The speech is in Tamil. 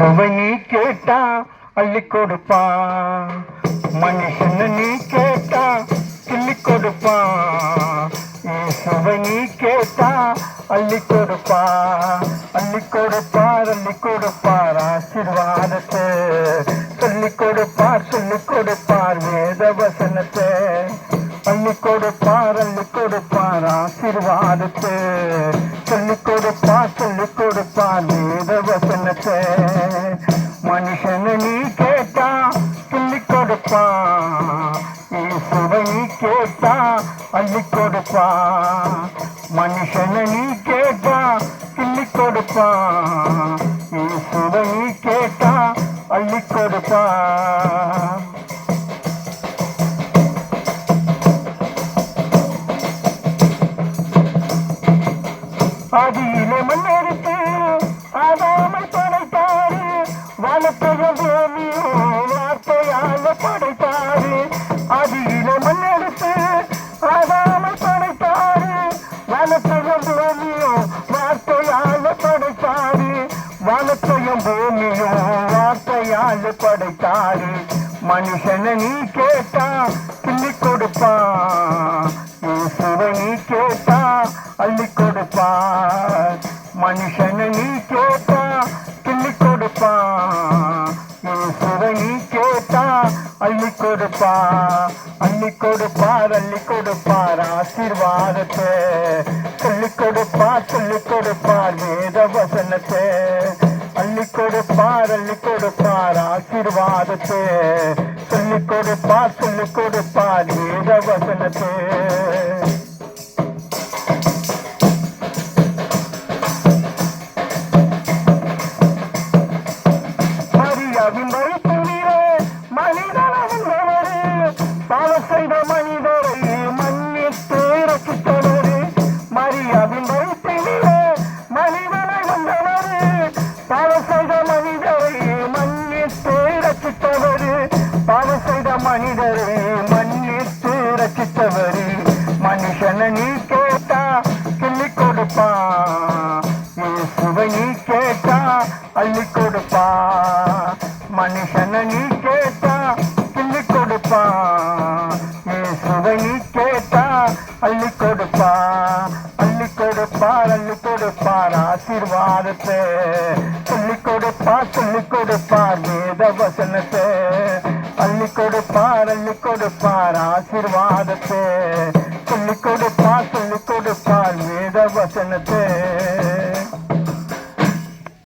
இயேசுவை நீ கேட்டா அள்ளி கொடுப்பான் மனுஷன் நீ கேட்டா கிள்ளி கொடுப்பான் இயேசுவை நீ கேட்டா அள்ளி கொடுப்பான் அள்ளி கொடுப்பார் அள்ளி கொடுப்பார் ஆசீர்வாதத்தை. கொடுப்பார் அள்ளி கொடுப்பார் ஆசீர்வாதத்தை. சொல்லி கொடுப்பார் சொல்லி கொடுப்பார் வேத வசனத்தை மனுஷனை நீ கேட்டா சொல்லி கொடுப்பா. இயேசுவை நீ கேட்டா அள்ளி கொடுப்பா. மனுஷனை நீ கேட்டா கிள்ளி கொடுப்பா. இயேசுவை நீ கேட்டா அள்ளி கொடுப்பா. ஆதியிலே மண்ணெடுத்து ஆதாமை படைத்தாரு வானத்தையும் பூமியும் வார்த்தையால படைத்தாரு. ஆதியிலே மண்ணெடுத்து ஆதாமை படைத்தாரு வானத்தையும் பூமியும் வார்த்தையால படைத்தாரு. வானத்தையும் பூமியோ வார்த்தையால படைத்தாரு. மனுஷனை நீ கேட்டா கிள்ளி கொடுப்பான். நீ கேட்டா அள்ளி கொடுப்பான் மனுஷனை நீ கேட்டா கிள்ளி கொடுப்பான் இயேசுவை நீ கேட்டா அள்ளி கொடுப்பா. அள்ளி கொடுப்பார் அள்ளி கொடுப்பார் ஆசீர்வாதத்தை சொல்லி கொடுப்பார் சொல்லி கொடுப்பார் வேத வசனத்தை அள்ளி கொடுப்பார் அள்ளி கொடுப்பார் ஆசீர்வாதத்தை சொல்லி கொடுப்பார் சொல்லி கொடுப்பார் வேத வசனத்தை மன்னித்து ரசித்தவரு. மனுஷனை நீ கேட்டா கிள்ளி கொடுப்பான் சுவை நீ கேட்டா அள்ளி கொடுப்பான் மனுஷனை நீ கேட்டா கிள்ளி கொடுப்பான் சுவை நீ கேட்டா அள்ளி கொடுப்பான் அள்ளி கொடுப்பார் அள்ளி கொடுப்பார் ஆசீர்வாதத்தை சொல்லி கொடுப்பார் சொல்லி கொடுப்பார் வேத வசனத்தை அள்ளி கொடுப்பார் அள்ளி கொடுப்பார் ஆசீர்வாதத்தை சொல்லி கொடுப்பார் சொல்லி கொடுப்பார் வேத வசனத்தை